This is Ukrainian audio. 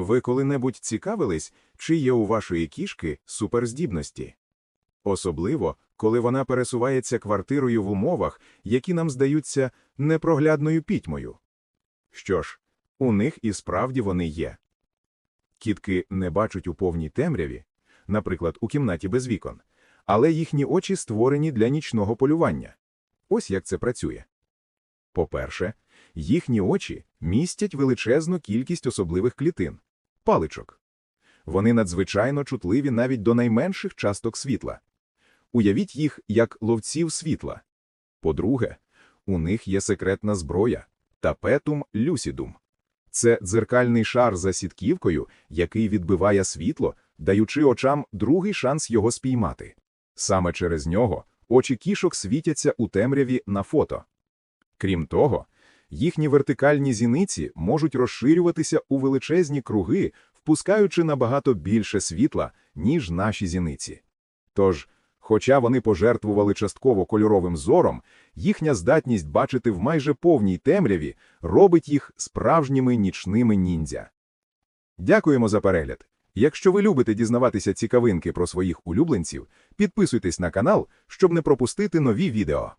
Ви коли-небудь цікавились, чи є у вашої кішки суперздібності? Особливо, коли вона пересувається квартирою в умовах, які нам здаються непроглядною пітьмою. Що ж, у них і справді вони є. Кітки не бачать у повній темряві, наприклад, у кімнаті без вікон, але їхні очі створені для нічного полювання. Ось як це працює. По-перше, їхні очі містять величезну кількість особливих клітин – паличок. Вони надзвичайно чутливі навіть до найменших часток світла. Уявіть їх як ловців світла. По-друге, у них є секретна зброя – тапетум люсідум. Це дзеркальний шар за сітківкою, який відбиває світло, даючи очам другий шанс його спіймати. Саме через нього очі кішок світяться у темряві на фото. Крім того, їхні вертикальні зіниці можуть розширюватися у величезні круги, впускаючи набагато більше світла, ніж наші зіниці. Тож, хоча вони пожертвували частково кольоровим зором, їхня здатність бачити в майже повній темряві робить їх справжніми нічними ніндзя. Дякуємо за перегляд. Якщо ви любите дізнаватися цікавинки про своїх улюбленців, підписуйтесь на канал, щоб не пропустити нові відео.